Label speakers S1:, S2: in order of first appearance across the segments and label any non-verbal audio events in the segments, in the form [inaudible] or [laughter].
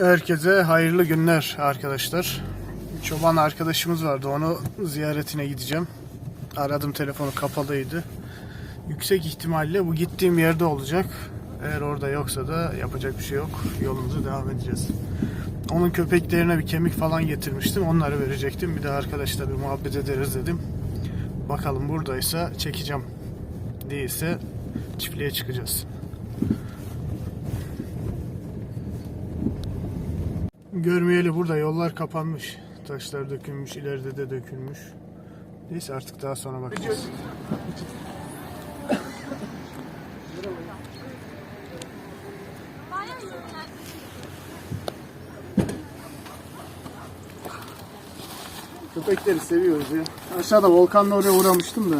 S1: Herkese hayırlı günler arkadaşlar. Çoban arkadaşımız vardı. Onu ziyaretine gideceğim. Aradım telefonu kapalıydı. Yüksek ihtimalle bu gittiğim yerde olacak. Eğer orada yoksa da yapacak bir şey yok. Yolumuza devam edeceğiz. Onun köpeklerine bir kemik falan getirmiştim. Onları verecektim. Bir de arkadaşla bir muhabbet ederiz dedim. Bakalım buradaysa çekeceğim. Değilse çiftliğe çıkacağız. Görmeyeli burada yollar kapanmış. Taşlar dökülmüş, ileride de dökülmüş. Neyse artık daha sonra bakacağız. Köpekleri seviyoruz ya. Aşağıda volkanla oraya uğramıştım da.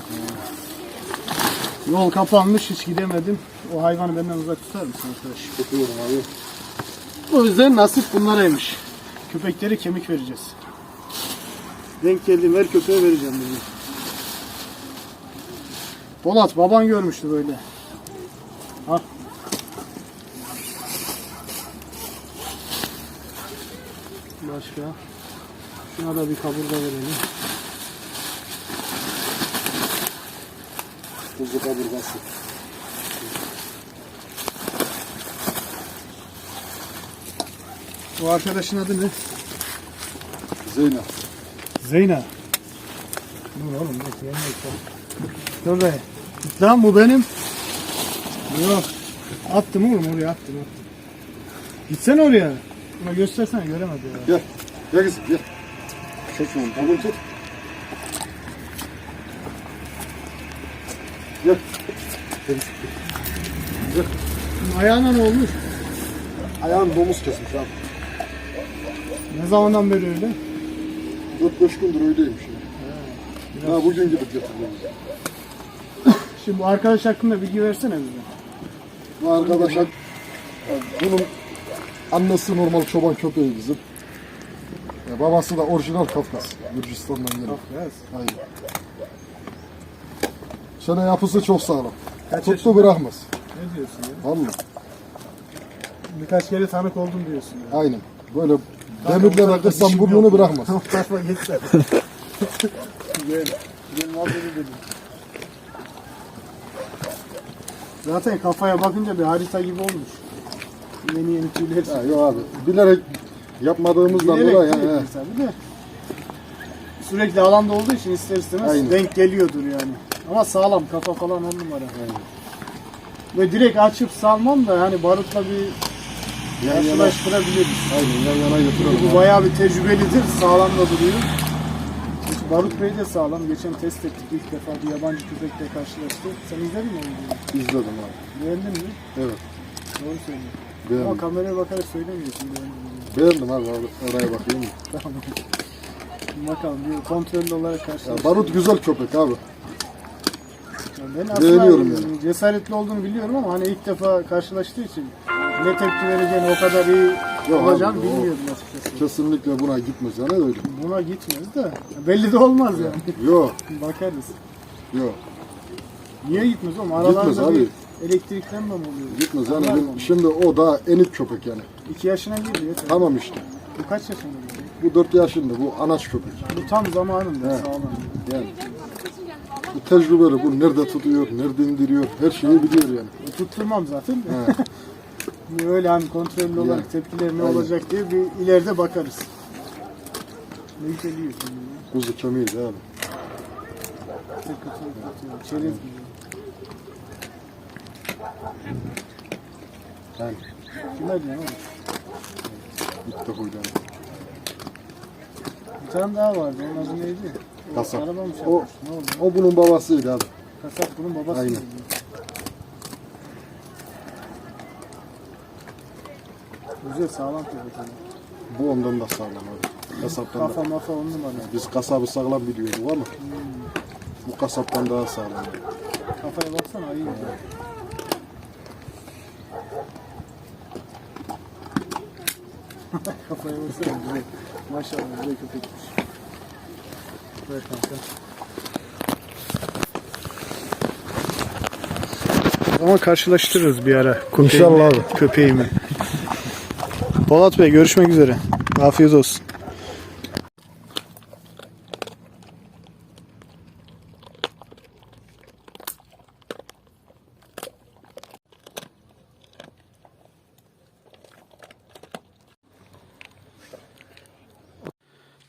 S1: Yol kapanmış hiç gidemedim. O hayvanı benden uzak tutar mısın arkadaş?
S2: Tutuyorum abi.
S1: O yüzden nasip bunlaraymış. Köpekleri kemik vereceğiz. Denk geldiğim her köpeğe vereceğim bunu. Polat baban görmüştü böyle. Al. Başka. Şuna da bir kaburga verelim.
S2: Kuzu kaburgası.
S1: Bu arkadaşın adı ne?
S2: Zeynep.
S1: Zeyna. Dur oğlum dur yemek Dur be. Lan bu benim. Yok. Attım oğlum oraya attım attım. Gitsene oraya. Buna göstersene göremedi ya.
S2: Gel. Gel kızım gel. Çek şunu. Bunu tut. Gel. Gel.
S1: Ayağına ne olmuş?
S2: Ayağın domuz kesmiş abi.
S1: Ne zamandan beri öyle?
S2: 4-5 gündür öyleymiş. Ya. Ha bugün gidip getirdim.
S1: Şimdi bu arkadaş hakkında bilgi versene bize.
S2: Bu arkadaşlar bunun annesi normal çoban köpeği bizim. Ya, babası da orijinal Kafkas. Gürcistan'dan geliyor.
S1: Yes.
S2: Aynen. Şöyle yapısı çok sağlam. Tuttu bırakmaz.
S1: Ne diyorsun ya?
S2: Vallahi.
S1: Birkaç kere tanık oldum diyorsun ya.
S2: Aynen. Böyle demirlere kırsan burnunu bırakmaz.
S1: Tarafa geçsene. Gel. Gel muhabbet edelim. Zaten kafaya bakınca bir harita gibi olmuş. Yeni yeni tüyler.
S2: Ha, yok abi. Bilerek yapmadığımızdan
S1: Bilerek
S2: dolayı yani.
S1: tabii de. Sürekli alanda olduğu için ister istemez
S2: Aynen.
S1: denk geliyordur yani. Ama sağlam kafa falan on numara. Ve direkt açıp salmam da hani barutla bir karşılaştırabiliriz.
S2: aynen yan yana götürelim.
S1: Bu bayağı bir tecrübelidir, sağlam da duruyor. Barut Bey de sağlam. Geçen test ettik ilk defa bir yabancı köpekle karşılaştı. Sen izledin mi onu? videoyu?
S2: İzledim abi.
S1: Beğendin mi?
S2: Evet.
S1: Doğru söylüyorsun. Ama
S2: Beğendim.
S1: kameraya bakarak söylemiyorsun beğendin mi?
S2: Beğendim abi. Oraya bakayım.
S1: Tamam. Bakalım bir kontrollü olarak
S2: Ya, barut güzel köpek abi.
S1: Yani ben aslında
S2: beğeniyorum yani.
S1: cesaretli olduğunu biliyorum ama hani ilk defa karşılaştığı için ne tepki vereceğini o kadar iyi
S2: Yok
S1: olacağını
S2: abi, o-
S1: bilmiyordum açıkçası.
S2: Kesinlikle buna gitmez yani öyle.
S1: Buna gitmez de belli de olmaz yani.
S2: Yok.
S1: Bakarız.
S2: Yok.
S1: Niye gitmez oğlum? Aralarında
S2: Gitmez abi.
S1: bir elektriklenme mi oluyor?
S2: Gitmez yani.
S1: Anlar
S2: şimdi o da enik köpek yani.
S1: İki yaşına giriyor. tabii.
S2: Tamam işte.
S1: Bu kaç yaşında? bu?
S2: Bu 4 yaşında. Bu anaç köpek.
S1: Bu tam zamanında sağlam.
S2: Yani. Bu tecrübeli. Bu nerede tutuyor, nerede indiriyor. Her şeyi biliyor yani.
S1: E, Tutturmam zaten. de. [laughs] Bir Öyle hani kontrollü olarak tepkiler ne olacak diye bir ileride bakarız. Ne şimdi? ya?
S2: Kuzu de abi.
S1: Çerez gibi.
S2: Yani.
S1: Kime diyorsun oğlum?
S2: Gitti huydan.
S1: Bir tane daha vardı. Onun adı neydi? O
S2: Kasap. O-
S1: oldu?
S2: O bunun babasıydı abi.
S1: Kasap bunun babası
S2: Aynen.
S1: Güzel sağlam köpek.
S2: Bu ondan da sağlam abi. Kasaptan da.
S1: Kafa mafa on numara.
S2: Biz kasabı sağlam biliyorduk ama bu kasaptan daha sağlam.
S1: Kafaya baksana iyi. [laughs] Kafaya baksana güzel. Maşallah güzel köpekmiş. Ver kanka. Ama karşılaştırırız bir ara. Köpeğimi,
S2: İnşallah abi.
S1: Köpeğimi. [laughs] Polat Bey görüşmek üzere. Afiyet olsun.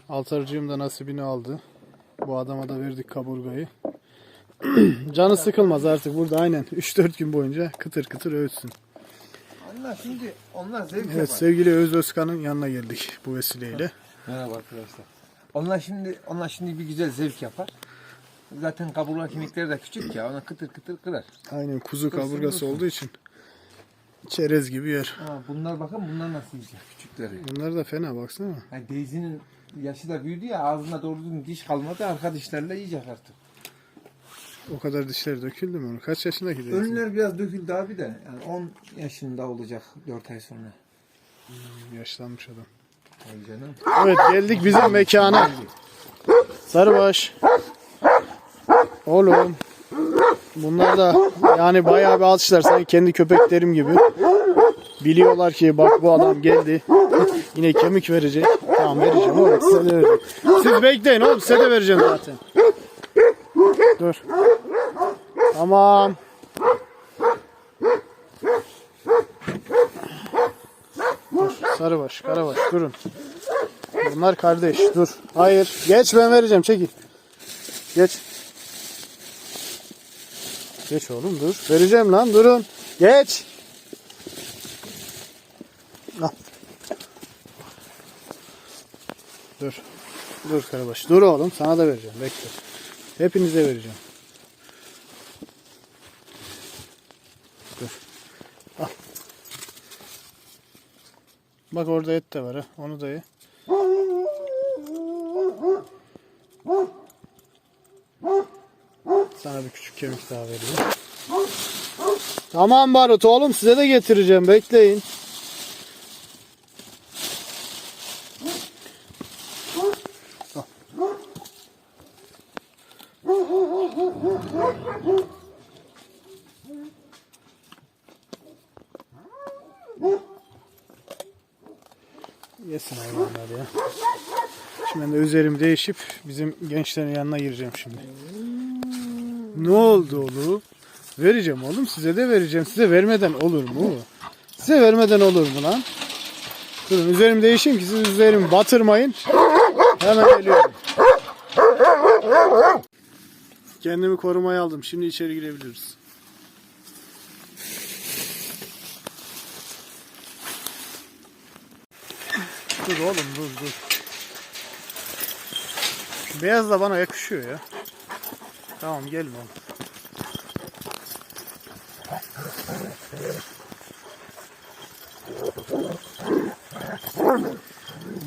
S1: Altarcığım da nasibini aldı. Bu adama da verdik kaburgayı. [clears throat] Canı sıkılmaz artık burada aynen 3-4 gün boyunca kıtır kıtır öğütsün.
S3: Onlar şimdi onlar zevk
S1: Evet
S3: yapar.
S1: sevgili Öz Özkan'ın yanına geldik bu vesileyle.
S3: Merhaba arkadaşlar. Onlar şimdi onlar şimdi bir güzel zevk yapar. Zaten kaburga kemikleri de küçük ya ona kıtır kıtır kırar.
S1: Aynen kuzu kaburgası
S3: dursun.
S1: olduğu için çerez gibi yer.
S3: Ama bunlar bakın bunlar nasıl yiyecek küçükleri.
S1: Bunlar da fena baksana.
S3: Yani Daisy'nin yaşı da büyüdü ya ağzında doğru düzgün diş kalmadı arka dişlerle yiyecek artık.
S1: O kadar dişleri döküldü mü onun? Kaç yaşındaki değil?
S3: Önler biraz döküldü abi de yani 10 yaşında olacak 4 ay sonra.
S1: Yaşlanmış adam.
S3: Ay canım.
S1: Evet geldik bizim mekana. Sarıbaş. Oğlum. Bunlar da yani bayağı bir alışlar sanki kendi köpeklerim gibi. Biliyorlar ki bak bu adam geldi. [laughs] Yine kemik verecek. Tamam vereceğim oğlum size de vereceğim. Siz bekleyin oğlum size de vereceğim zaten. Dur. Dur. Sarıbaş, karabaş durun. Bunlar kardeş. Dur. Hayır. Geç ben vereceğim. Çekil. Geç. Geç oğlum dur. Vereceğim lan. Durun. Geç. Al. Dur. Dur Karabaş. Dur oğlum. Sana da vereceğim. Bekle. Hepinize vereceğim. Dur. Al. Bak orada et de var ha. Onu da ye. Sana bir küçük kemik daha vereyim. Tamam Barut oğlum size de getireceğim bekleyin. Al. Yesin hayvanlar ya. Şimdi ben de üzerim değişip bizim gençlerin yanına gireceğim şimdi. Ne oldu oğlum? Vereceğim oğlum size de vereceğim. Size vermeden olur mu? Size vermeden olur mu lan? Durun üzerim değişeyim ki siz üzerimi batırmayın. Hemen geliyorum. Kendimi korumaya aldım. Şimdi içeri girebiliriz. Dur oğlum dur dur. Beyaz da bana yakışıyor ya. Tamam gelme oğlum.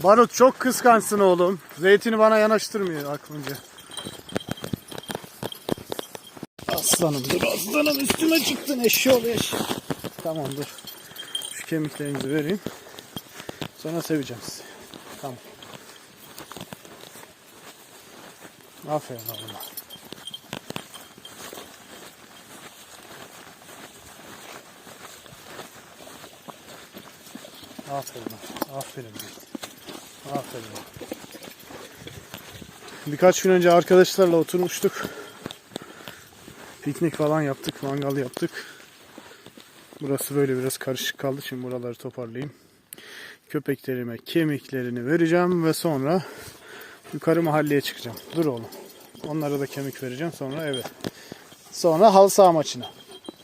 S1: Barut çok kıskançsın oğlum. Zeytini bana yanaştırmıyor aklınca. Aslanım dur aslanım üstüme çıktın eşşoğlu eşşoğlu. Tamam dur. Şu kemiklerinizi vereyim. Sonra seveceğim sizi. Tamam. Aferin oğlum. Aferin. Aferin. Aferin. Birkaç gün önce arkadaşlarla oturmuştuk. Piknik falan yaptık, mangal yaptık. Burası böyle biraz karışık kaldı. Şimdi buraları toparlayayım. Köpeklerime kemiklerini vereceğim ve sonra yukarı mahalleye çıkacağım. Dur oğlum. Onlara da kemik vereceğim sonra eve. Sonra halı saha maçına.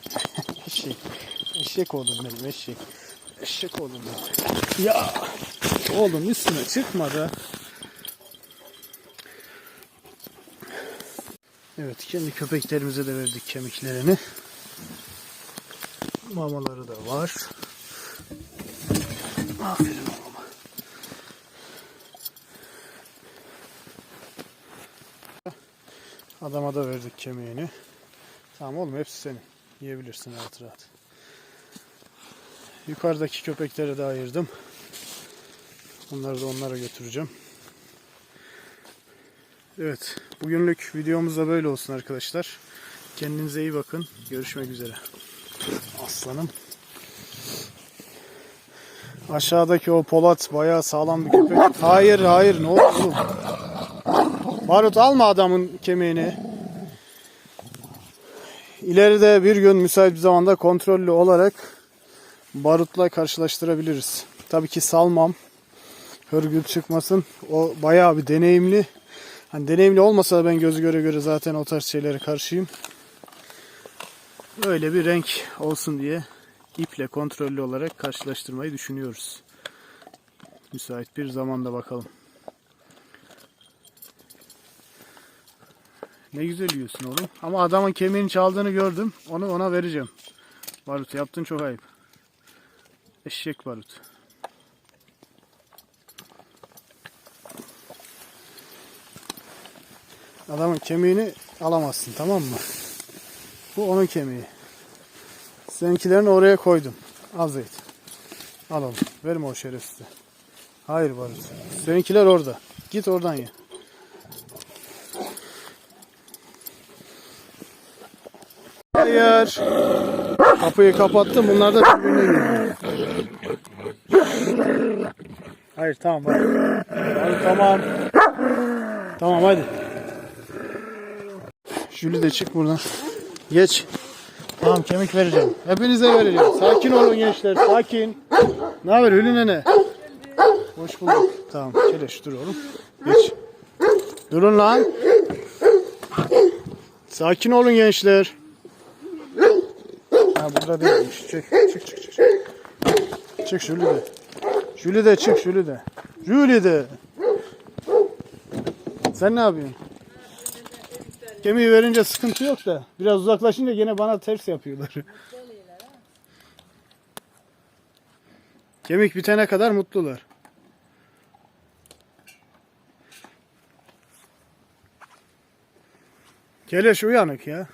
S1: [laughs] eşek. Eşek oğlum benim eşek. Eşek oğlum benim. Ya oğlum üstüne çıkma da. Evet kendi köpeklerimize de verdik kemiklerini. Mamaları da var. Aferin oğlum. Adama da verdik kemiğini. Tamam oğlum hepsi senin. Yiyebilirsin rahat rahat. Yukarıdaki köpekleri de ayırdım. Bunları da onlara götüreceğim. Evet. Bugünlük videomuz da böyle olsun arkadaşlar. Kendinize iyi bakın. Görüşmek üzere. Aslanım. Aşağıdaki o Polat bayağı sağlam bir köpek. Hayır hayır ne oldu? Barut alma adamın kemiğini. İleride bir gün müsait bir zamanda kontrollü olarak barutla karşılaştırabiliriz. Tabii ki salmam. Hırgür çıkmasın. O bayağı bir deneyimli. Hani deneyimli olmasa da ben gözü göre göre zaten o tarz şeylere karşıyım. Öyle bir renk olsun diye iple kontrollü olarak karşılaştırmayı düşünüyoruz. Müsait bir zamanda bakalım. Ne güzel yiyorsun oğlum. Ama adamın kemiğini çaldığını gördüm. Onu ona vereceğim. Barut yaptın çok ayıp. Eşek barut. Adamın kemiğini alamazsın tamam mı? Bu onun kemiği. Seninkilerini oraya koydum. Al Zeyt. Al oğlum. Verme o şerefsize. Hayır Barut. Seninkiler orada. Git oradan ye. Hayır. Kapıyı kapattım. Bunlar da. Hayır tamam hadi. Hadi tamam. Tamam hadi. Jüli de çık buradan. Geç. Tamam kemik vereceğim. Hepinize vereceğim. Sakin olun gençler. Sakin. Ne haber Hülü nene? Hoş bulduk. Tamam. Keleş dur oğlum. Geç. Durun lan. Sakin olun gençler. Ha burada değilmiş. Çık çık çık çık. Çık Jüli de. Jüli de çık Jüli de. Jüli de. Sen ne yapıyorsun? Kemiği verince sıkıntı yok da biraz uzaklaşınca gene bana ters yapıyorlar. Kemik bitene kadar mutlular. Keleş uyanık ya.